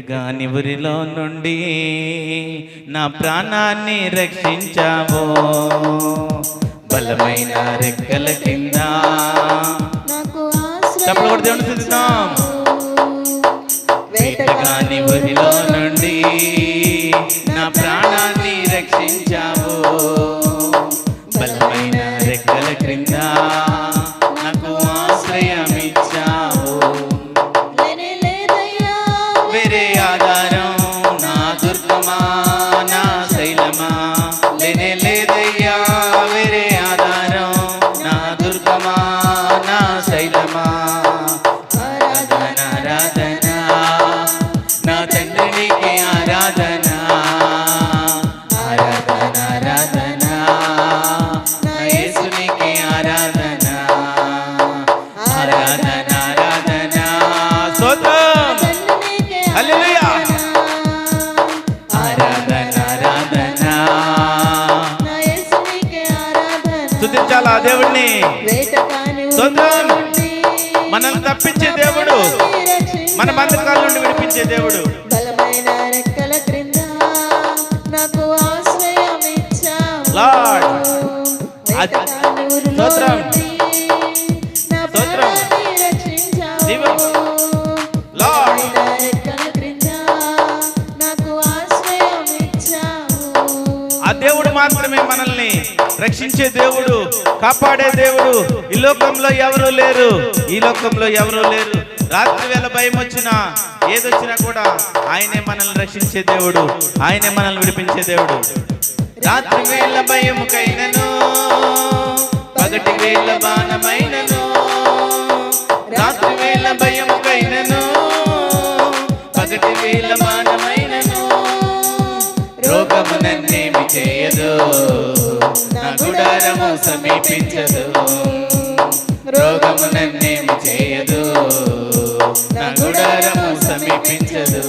ఎదగానివురిలో నుండి నా ప్రాణాన్ని రక్షించావో? బలమైన రెక్కల కింద తప్పుడు చూద్దాం వేటగాని ఊరిలో నుండి Yeah. స్థుతించాలా దేవుడిని మనల్ని తప్పించే దేవుడు. మన బంధకాల నుండి విడిపించే దేవుడు. స్తోత్రం. రక్షించే దేవుడు కాపాడే దేవుడు. ఈ లోకంలో ఎవరు లేరు. ఈ లోకంలో ఎవరు లేరు. రాత్రి వేళ భయం వచ్చినా ఏదొచ్చినా కూడా ఆయనే మనల్ని రక్షించే దేవుడు. ఆయనే మనల్ని విడిపించే దేవుడు. రాత్రి వేళ భయముకైనను పగటి వేళ బాణమైనను. రాత్రి వేళ భయముకైనను పగటి వేళ బాణమైనను రోగము నన్నేమి చేయదు. నా గుడారము సమీపించదు. రోగము నన్నేమి చేయదు. నా గుడారము సమీపించదు.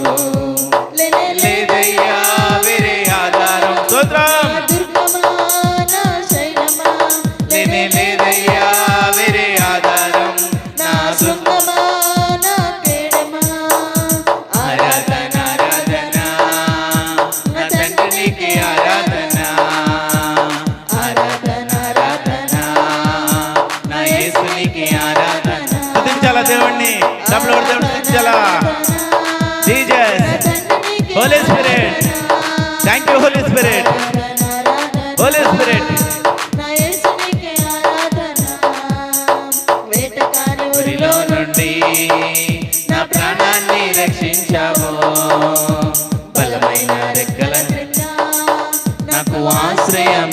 హోలీ స్పిరిట్ హోలీ స్పిరిట్ నుండి నా ప్రాణాన్ని బలమైన రెక్కల నాకు ఆశ్రయం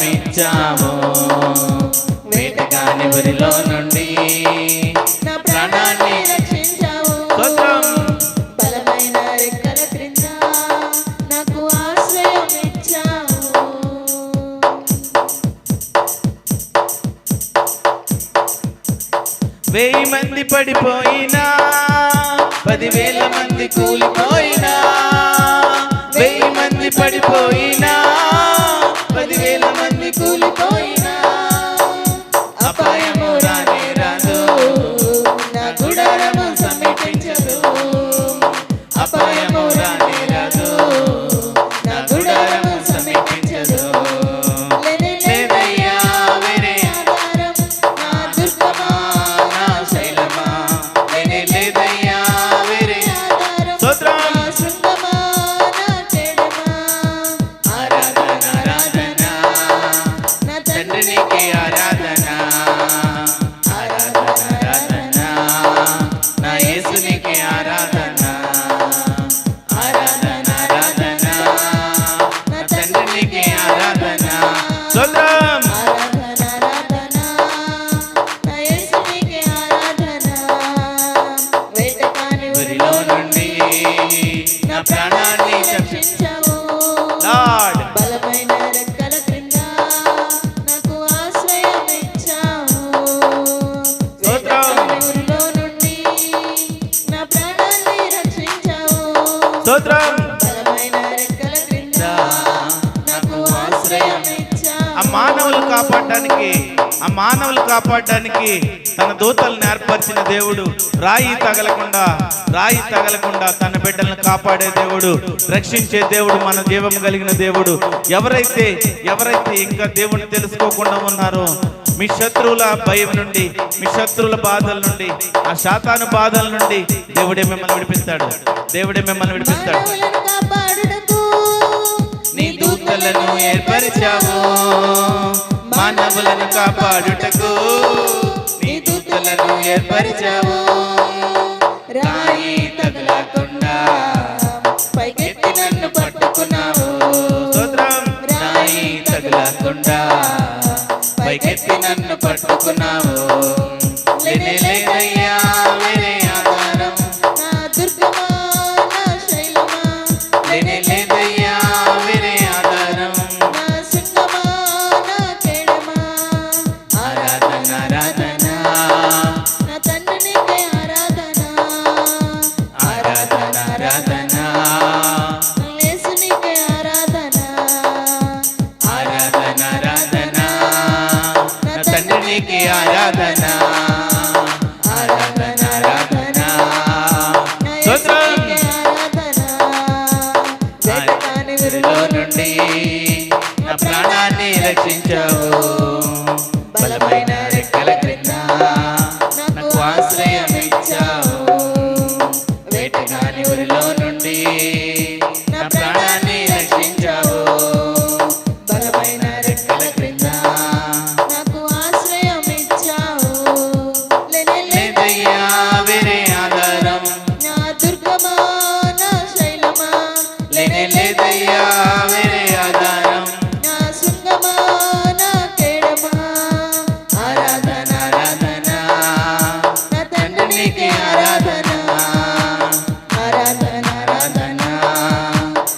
పడిపోయినా పదివేల మంది కూలిపోయినా. కాపాడడానికి ఆ మానవులు కాపాడడానికి తన దూతలను ఏర్పరిచిన దేవుడు. రాయి తగలకుండా రాయి తగలకుండా తన బిడ్డలను కాపాడే దేవుడు రక్షించే దేవుడు మన జీవం కలిగిన దేవుడు. ఎవరైతే ఎవరైతే ఇంకా దేవుని తెలుసుకోకుండా ఉన్నారో మీ శత్రువుల భయం నుండి మీ శత్రువుల బాధల నుండి ఆ శాతాను బాధల నుండి దేవుడే మిమ్మల్ని విడిపిస్తాడు. దేవుడే మిమ్మల్ని విడిపిస్తాడు. నీ ఏర్పరిచావు. మానవులను కాపాడుటకు నీ దూతలను ఏర్పరిచావు. రాయి తగలకుండా పైకెత్తి నన్ను పట్టుకున్నావు. రాయి తగలకుండా పైకెత్తి నన్ను పట్టుకున్నావు. లేనే ఆరాధన ఆరాధన ఆరాధన. స్తోత్రం. నుండి నా ప్రాణాన్ని రక్షించావు. ఆరాధన ఆరాధన.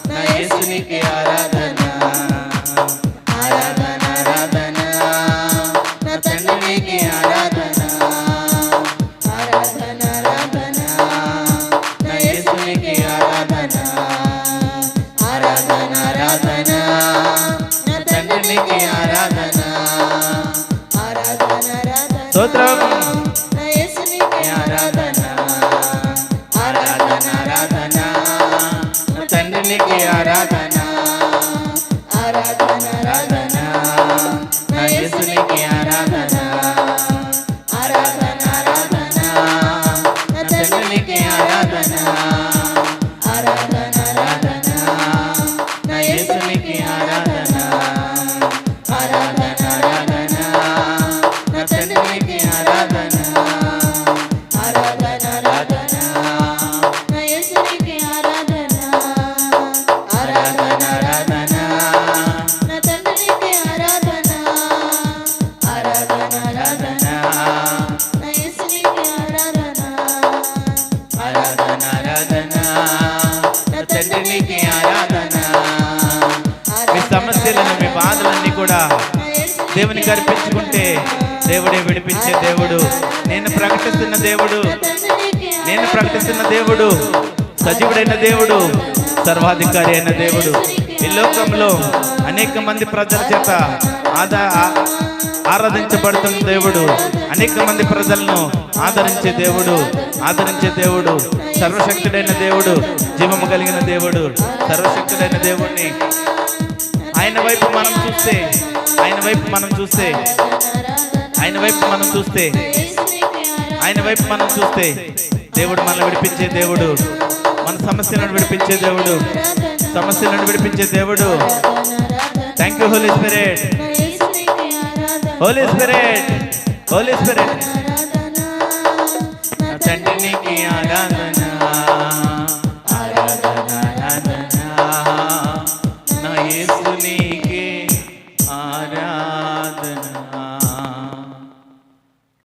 నా యేసునికి ఆరాధన. ఆరాధన ఆరాధన ఆరాధన ఆరాధన. మీ సమస్యలను మీ బాధలన్నీ కూడా దేవుని యేసునికి దేవునికి అర్పించుకుంటే దేవుడే విడిపించే దేవుడు. నేను ప్రకటిస్తున్న దేవుడు నేను ప్రకటిస్తున్న దేవుడు సజీవుడైన దేవుడు సర్వాధికారి అయిన దేవుడు. ఈ లోకంలో అనేక మంది ప్రజల చేత ఆదా ఆరాధించబడుతున్న దేవుడు అనేక మంది ప్రజలను ఆదరించే దేవుడు. ఆదరించే దేవుడు సర్వశక్తుడైన దేవుడు జీవము కలిగిన దేవుడు సర్వశక్తుడైన దేవుణ్ణి. ఆయన వైపు మనం చూస్తే ఆయన వైపు మనం చూస్తే ఆయన వైపు మనం చూస్తే ఆయన వైపు మనం చూస్తే దేవుడు మనల్ని విడిపించే దేవుడు మన సమస్యలను విడిపించే దేవుడు సమస్యలను విడిపించే దేవుడు. Thank you holy spirit holy spirit holy spirit నా